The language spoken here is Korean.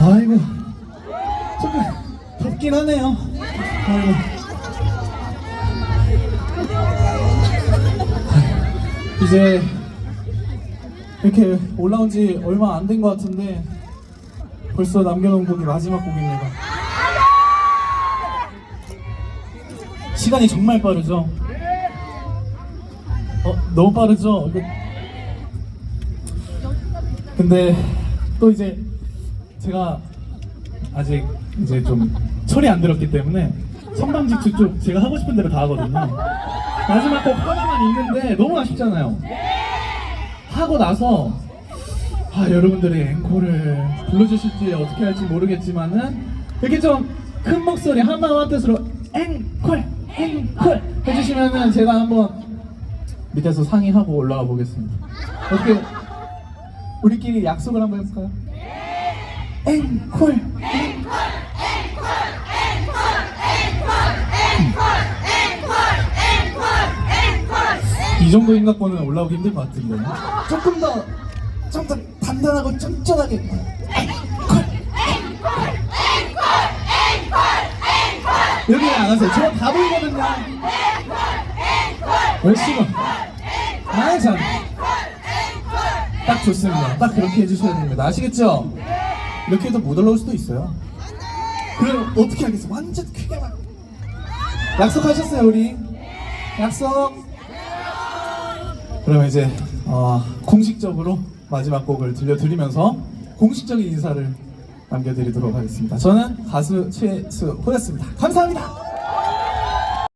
아이고 조금 덥긴 하네요. 아이고. 이제 이렇게 올라온 지 얼마 안 된 것 같은데 벌써 남겨놓은 곡이 마지막 곡입니다. 시간이 정말 빠르죠? 어, 너무 빠르죠? 근데 또 이제 제가 아직 이제 좀 철이 안 들었기 때문에 선방지투 쪽 제가 하고 싶은 대로 다 하거든요. 마지막 곡 하나만 있는데 너무 아쉽잖아요. 하고 나서 아 여러분들이 앵콜을 불러주실지 어떻게 할지 모르겠지만은 이렇게 좀 큰 목소리 한마음 뜻으로 앵콜 앵콜 해주시면은 제가 한번 밑에서 상의하고 올라가 보겠습니다. 어떻게 우리끼리 약속을 한번 해볼까요? 앵콜. 이 정도 인각보는 올라오기 힘들 것 같은데. 조금 더 좀 더 단단하고 쫀쫀하게. 여기 안 하세요. 저다 보이거든요 열심히 아참 딱 좋습니다 딱 그렇게 해주셔야 됩니다 아시겠죠? 이렇게 해도 못 올라올 수도 있어요 그럼 어떻게 하겠어 완전 크게 막 약속하셨어요 우리 약속 그러면 이제 어, 공식적으로 마지막 곡을 들려드리면서 공식적인 인사를 남겨드리도록 하겠습니다. 저는 가수 최수호였습니다. 감사합니다.